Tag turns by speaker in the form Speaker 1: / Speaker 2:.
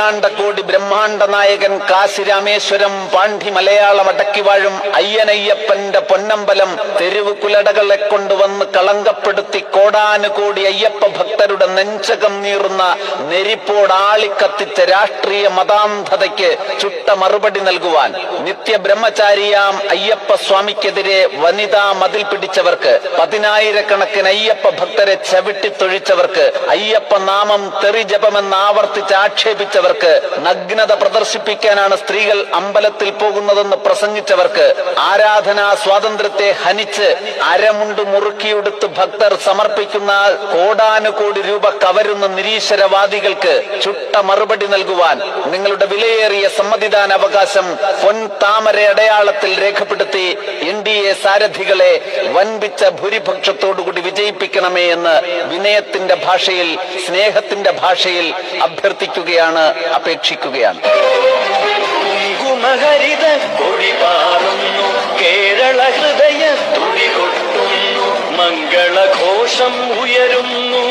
Speaker 1: അഖിലാണ്ട കോടി ബ്രഹ്മാണ്ട നായകൻ കാശി രാമേശ്വരം പാണ്ഡി മലയാളം അടക്കിവാഴും അയ്യനയ്യപ്പന്റെ പൊന്നമ്പലം തെരുവ് കുലടകളെ കൊണ്ടുവന്ന് കളങ്കപ്പെടുത്തി കോടാനുകോടി അയ്യപ്പ ഭക്തരുടെ നെഞ്ചകം നീറുന്ന നെരിപ്പോടാളിക്കത്തിച്ച രാഷ്ട്രീയ മതാന്ധതയ്ക്ക് ചുട്ട മറുപടി നൽകുവാൻ നിത്യ ബ്രഹ്മചാരിയാം അയ്യപ്പ സ്വാമിക്കെതിരെ വനിതാ മതിൽ പിടിച്ചവർക്ക് പതിനായിരക്കണക്കിന് അയ്യപ്പ ഭക്തരെ ചവിട്ടിത്തൊഴിച്ചവർക്ക് അയ്യപ്പ നാമം തെറി ജപമെന്ന് ആവർത്തിച്ച് ആക്ഷേപിച്ചവർക്ക് നഗ്നത പ്രദർശിപ്പിക്കാനാണ് സ്ത്രീകൾ അമ്പലത്തിൽ പോകുന്നതെന്ന് പ്രസംഗിച്ചവർക്ക് ആരാധനാ സ്വാതന്ത്ര്യത്തെ ഹനിച്ച് അരമുണ്ട് മുറുക്കിയെടുത്ത് ഭക്തർ സമർപ്പിക്കുന്ന കോടാനുകോടി രൂപ കവരുന്ന നിരീശ്വരവാദികൾക്ക് ചുട്ട മറുപടി നൽകുവാൻ നിങ്ങളുടെ വിലയേറിയ സമ്മതിദാന അവകാശം പൊൻ താമര അടയാളത്തിൽ രേഖപ്പെടുത്തി എൻ ഡി എ സാരഥികളെ വൻപിച്ച ഭൂരിപക്ഷത്തോടുകൂടി വിജയിപ്പിക്കണമേ എന്ന് വിനയത്തിന്റെ ഭാഷയിൽ സ്നേഹത്തിന്റെ ഭാഷയിൽ അഭ്യർത്ഥിക്കുകയാണ് അപേക്ഷിക്കുകയാണ്.
Speaker 2: മംഗളഘോഷം ഉയരുന്നു.